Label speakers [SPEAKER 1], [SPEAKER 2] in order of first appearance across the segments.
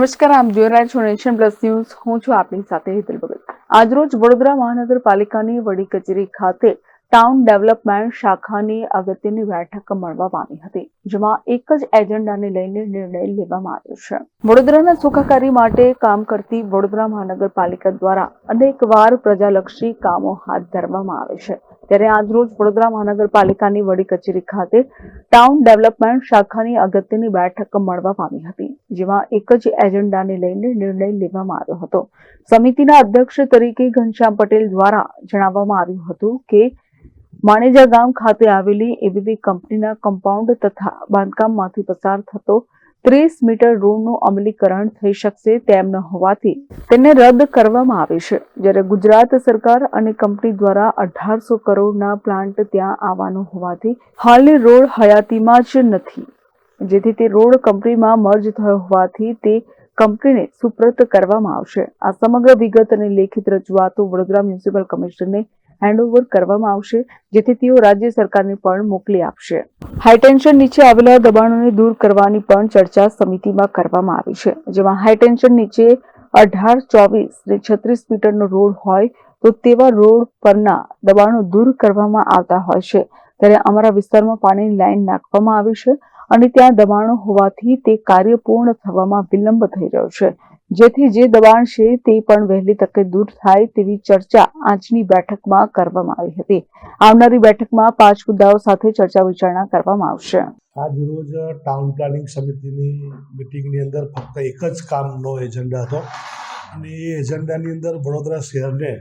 [SPEAKER 1] નમસ્કાર આપ જોઈ રહ્યા છો નેશન પ્લસ ન્યૂઝ. હું છું આપની સાથે હિતલ ભગત. આજરોજ વડોદરા મહાનગરપાલિકાની વડી કચેરી ખાતે ટાઉન ડેવલપમેન્ટ શાખાની અગત્યની બેઠક મળવા પામી હતી, જેમાં એક જ એજન્ડાને લઈને નિર્ણય લેવામાં આવ્યો છે. વડોદરાના સુખાકારી માટે કામ કરતી વડોદરા મહાનગરપાલિકા દ્વારા અનેકવાર પ્રજાલક્ષી કામો હાથ ધરવામાં આવે છે. ત્યારે આજરોજ વડોદરા મહાનગરપાલિકાની વડી કચેરી ખાતે ટાઉન ડેવલપમેન્ટ શાખાની અગત્યની બેઠક મળવા પામી હતી, જેમાં એક જ એજન્ડાને લઈને નિર્ણય લેવામાં આવ્યો હતો. સમિતિના અધ્યક્ષ તરીકે ઘનશ્યામ પટેલ દ્વારા જણાવવામાં આવ્યું હતું કે, માણેજા ગામ ખાતે આવેલી એબીબી કંપનીના કમ્પાઉન્ડ તથા બાંધકામમાંથી પસાર થતો ત્રીસ મીટર રોડનું અમલીકરણ થઈ શકશે તેમ ન હોવાથી તેને રદ કરવામાં આવે છે. જ્યારે ગુજરાત સરકાર અને કંપની દ્વારા અઢારસો કરોડના પ્લાન્ટ ત્યાં આવવાનો હોવાથી હાલની રોડ હયાતીમાં જ નથી. જેથી તે રોડ કંપનીમાં મર્જ થયો હોવાથી તે કંપનીને સુપ્રત કરવામાં આવશે. આ સમગ્ર વિગત અને લેખિત રજૂઆતો વડોદરા મ્યુનિસિપલ કમિશનરને હેન્ડઓવર કરવામાં આવશે, જેથી તેઓ રાજ્ય સરકારને પણ મોકલી આપશે. હાઈટેન્શન નીચે આવેલા દબાણોને દૂર કરવાની પણ ચર્ચા સમિતિમાં કરવામાં આવી છે. જેમાં હાઈટેન્શન નીચે અઢાર, ચોવીસ ને છત્રીસ મીટરનો રોડ હોય, તો તેવા રોડ પરના દબાણો દૂર કરવામાં આવતા હોય છે. ત્યારે અમારા વિસ્તારમાં પાણીની લાઈન નાખવામાં આવી છે અને ત્યાં દબાણો હોવાથી તે કાર્ય પૂર્ણ થવામાં વિલંબ થઈ રહ્યો છે. જેથી જે દબાણ છે તે પણ વહેલી તકે દૂર થાય તેવી ચર્ચા આજની બેઠકમાં કરવામાં આવી હતી. આવનારી બેઠકમાં પાંચ મુદ્દાઓ સાથે ચર્ચા વિચારણા કરવામાં આવશે.
[SPEAKER 2] આજ રોજ ટાઉન પ્લાનિંગ સમિતિની મિટિંગની અંદર ફક્ત એક જ કામનો એજન્ડા હતો. અને એ એજન્ડાની અંદર વડોદરા શહેરને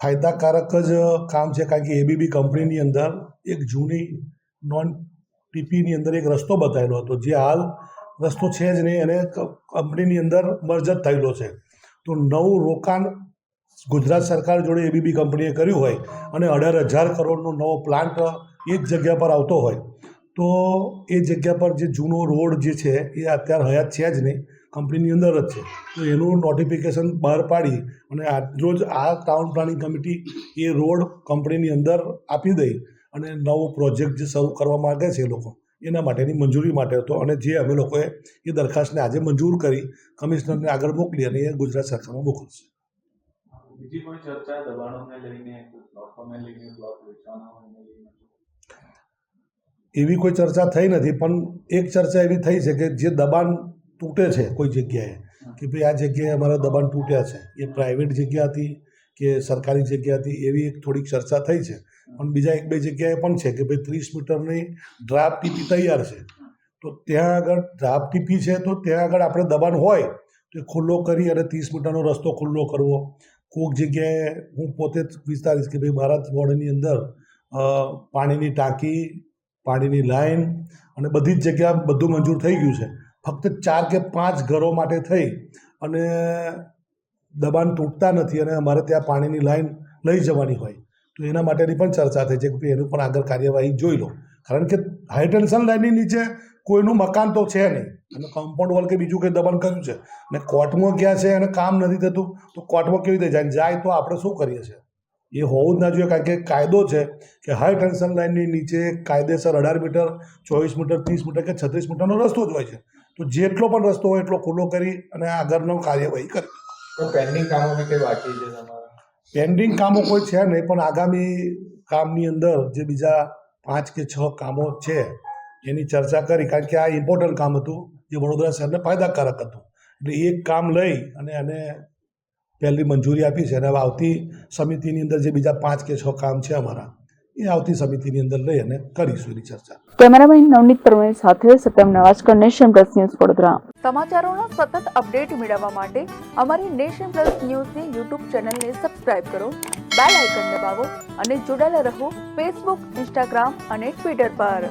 [SPEAKER 2] ફાયદાકારક જ કામ છે કારણ કે એબીબી કંપનીની અંદર એક જૂની નોન ટીપીની અંદર એક રસ્તો બતાવેલો હતો. જે હાલ રસ્તો છે જ નહીં અને કંપનીની અંદર મર્જ થયેલો છે. તો નવું રોકાણ ગુજરાત સરકાર જોડે એબીબી કંપનીએ કર્યું હોય અને અઢાર હજાર કરોડનો નવો પ્લાન્ટ એ જ જગ્યા પર આવતો હોય, તો એ જગ્યા પર જે જૂનો રોડ જે છે એ અત્યારે હયાત છે જ નહીં, કંપનીની અંદર જ છે. તો એનું નોટિફિકેશન બહાર પાડી અને આજરોજ આ ટાઉન પ્લાનિંગ કમિટી એ રોડ કંપનીની અંદર આપી દઈ અને નવો પ્રોજેક્ટ જે શરૂ કરવા માગે છે એ લોકો. એના માટેની મંજૂરી માટે હતો અને જે અમે લોકોએ એ દરખાસ્તને આજે મંજૂર કરી કમિશનરને આગળ મોકલી અને એ ગુજરાત સરકારમાં મોકલશે. એવી કોઈ ચર્ચા થઈ નથી પણ એક ચર્ચા એવી થઈ છે કે જે દબાણ તૂટે છે કોઈ જગ્યાએ કે ભાઈ આ જગ્યાએ અમારા દબાણ તૂટ્યા છે. એ પ્રાઇવેટ જગ્યા હતી કે સરકારી જગ્યાથી એવી એક થોડીક ચર્ચા થઈ છે. પણ બીજા એક બે જગ્યાએ પણ છે કે ભાઈ ત્રીસ મીટરની ડ્રાફ્ટ ટીપી તૈયાર છે. તો ત્યાં આગળ ડ્રાફ્ટ ટીપી છે તો ત્યાં આગળ આપણે દબાણ હોય તો એ ખુલ્લો કરી અને ત્રીસ મીટરનો રસ્તો ખુલ્લો કરવો. કોઈક જગ્યાએ હું પોતે જ વિચારીશ કે ભાઈ મારા બોર્ડની અંદર પાણીની ટાંકી, પાણીની લાઈન અને બધી જ જગ્યા બધું મંજૂર થઈ ગયું છે. ફક્ત ચાર કે પાંચ ઘરો માટે થઈ અને દબાણ તૂટતા નથી અને અમારે ત્યાં પાણીની લાઈન લઈ જવાની હોય, તો એના માટેની પણ ચર્ચા થઈ છે કે એનું પણ આગળ કાર્યવાહી જોઈ લો. કારણ કે હાઈ ટેન્શન લાઇનની નીચે કોઈનું મકાન તો છે નહીં. અને કમ્પાઉન્ડ વોલ કે બીજું કંઈ દબાણ કર્યું છે. ને કોર્ટમાં ગયા છે અને કામ નથી થતું, તો કોર્ટમાં કેવી રીતે જાય? જાય તો આપણે શું કરીએ છીએ? એ હોવું જ ના જોઈએ, કારણ કે કાયદો છે કે હાઈ ટેન્શન લાઇનની નીચે કાયદેસર અઢાર મીટર, ચોવીસ મીટર, ત્રીસ મીટર કે છત્રીસ મીટરનો રસ્તો જ હોય છે. તો જેટલો પણ રસ્તો હોય એટલો ખુલ્લો કરી અને આગળનો કાર્યવાહી કરી
[SPEAKER 3] તો પેન્ડિંગ કામોમાં કઈ બાકી છે તમારા?
[SPEAKER 2] પેન્ડિંગ કામો કોઈ છે નહીં, પણ આગામી કામની અંદર જે બીજા પાંચ કે છ કામો છે, એની ચર્ચા કરી, કારણ કે આ ઇમ્પોર્ટન્ટ કામ હતું, જે વડોદરા શહેરને ફાયદાકારક હતું. એટલે એક કામ લઈ અને એને પહેલી મંજૂરી આપી છે. અને હવે આવતી સમિતિની અંદર જે બીજા પાંચ કે છ કામ છે અમારા. એ આવતી સમિતિની અંદર લઈ અને કરીશું એની ચર્ચા.
[SPEAKER 1] કેમેરામેન નવનીત પરમાર સાથે Satyam Navajkar nation plus news Vadodara. સમાચારોના સતત અપડેટ મેળવવા માટે અમારી નેશન પ્લસ ન્યૂઝની યુટ્યુબ ચેનલને સબસ્ક્રાઇબ કરો બેલ આઇકન દબાવો અને જોડાયેલા રહો ફેસબુક ઇન્સ્ટાગ્રામ અને ટ્વિટર પર.